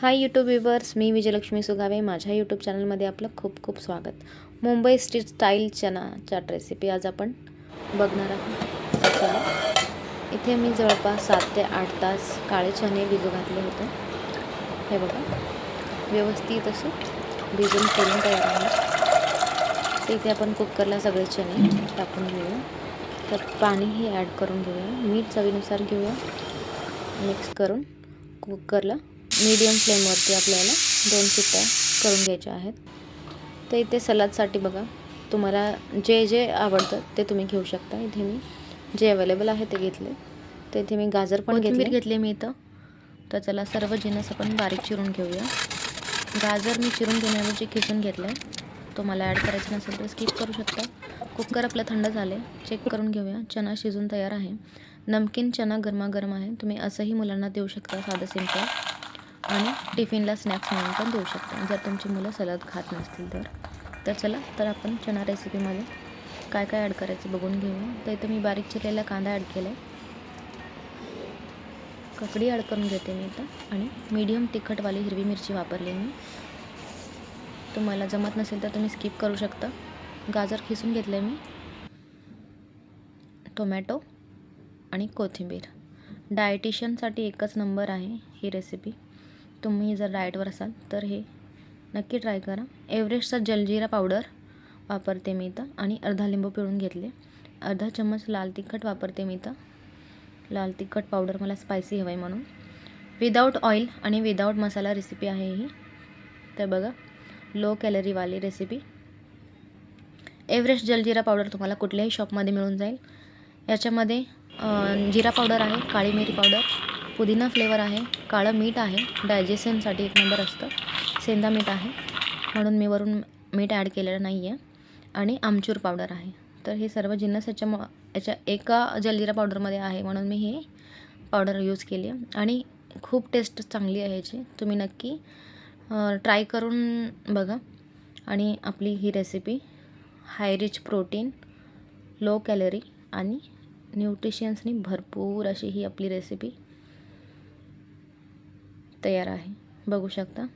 हाय YouTube viewers मी विजयलक्ष्मी सुगावे. माझ्या YouTube चॅनलमध्ये आपलं खूप खूप स्वागत. मुंबई स्ट्रीट स्टाईल चनाच्या रेसिपी आज आपण बघणार आहोत. इथे मी जवळपास सात ते आठ तास काळे चणे भिजू घातले होते. हे बघा व्यवस्थित असं भिजून करून तयार आहे. इथे आपण कुकरला सगळे चणे टाकून घेऊया. त्यात पाणीही ॲड करून घेऊया. मीठ चवीनुसार घेऊया. मिक्स करून कुकरला मीडियम फ्लेमवरती आपल्याला दोन शिट्ट्या करून घ्यायच्या आहेत. तर इथे सलादसाठी बघा तुम्हाला जे जे आवडतं ते तुम्ही घेऊ शकता. इथे मी जे अवेलेबल आहे ते घेतले. तर इथे मी गाजर पण घेतले. घेतले मी इथं. तर चला सर्व जिनस आपण बारीक चिरून घेऊया. गाजर मी चिरून घेण्याऐवजी खिसून घेतलं आहे तुम्हाला ॲड करायचं नसेल तर स्किप करू शकता. कुकर आपलं थंड झाले चेक करून घेऊया. चना शिजून तयार आहे. नमकीन चना गरमागरम आहे. तुम्ही असंही मुलांना देऊ शकता साधं सिंपल आणि टिफिनला स्नॅक्स म्हणून पण देऊ शकता. जर तुमची मुलं सलद खात नसतील तर. तर चला तर आपण चना रेसिपीमध्ये काय काय ॲड करायचं बघून घेऊया तर इथं मी बारीक चिरलेला कांदा ॲड केला आहे ककडी ॲड करून घेते मी इथं. आणि मीडियम तिखटवाली हिरवी मिरची वापरली मी. तुम्हाला जमत नसेल तर तुम्ही स्किप करू शकता. गाजर खिसून घेतलं मी. टोमॅटो आणि कोथिंबीर. डायटिशियनसाठी एकच नंबर आहे ही रेसिपी तुम्ही जर डाएटवर असाल तर हे नक्की ट्राय करा. एव्हरेस्टचा जलजिरा पावडर वापरते मी इथं आणि अर्धा लिंबू पिळून घेतले. अर्धा चम्मच लाल तिखट वापरते मी इथं. लाल तिखट पावडर मला स्पायसी हवं आहे म्हणून. विदाऊट ऑइल आणि विदाऊट मसाला रेसिपी आहे ही. तर बघा लो कॅलरीवाली रेसिपी एव्हरेस्ट जलजिरा पावडर तुम्हाला कुठल्याही शॉपमध्ये मिळून जाईल. याच्यामध्ये जिरा पावडर आहे काळी मिरी पावडर पुदिना फ्लेवर आहे काळं मीठ आहे डायजेशनसाठी एक नंबर असतं. सेंदा मीठ आहे म्हणून मी वरून मीठ ॲड केलेलं नाही आहे आणि आमचूर पावडर आहे. तर हे सर्व जिन्नस याच्या म याच्या एका जलजिरा पावडरमध्ये आहे म्हणून मी हे पावडर यूज केली आहे आणि खूप टेस्ट चांगली आहे याची. तुम्ही नक्की ट्राय करून बघा. आणि आपली ही recipe high rich protein low calorie आणि न्यूट्रिशियन्सनी भरपूर अशी ही आपली रेसिपी तयार आहे. बघू शकता.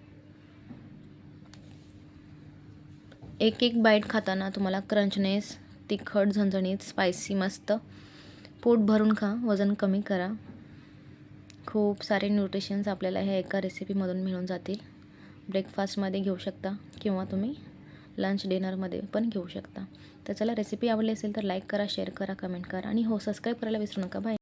एक एक बाईट खाताना तुम्हाला क्रंचनेस तिखट झणझणीत स्पायसी मस्त. पोट भरून खा वजन कमी करा. खूप सारे न्यूट्रिशन्स आपल्याला ह्या एका रेसिपीमधून मिळून जातील. ब्रेकफास्टमध्ये घेऊ शकता किंवा तुम्ही लंच डिनरमध्ये पण घेऊ शकता. तर चला रेसिपी आवडली असेल तर लाईक करा शेअर करा कमेंट करा. आणि हो सबस्क्राईब करायला विसरू नका. बाय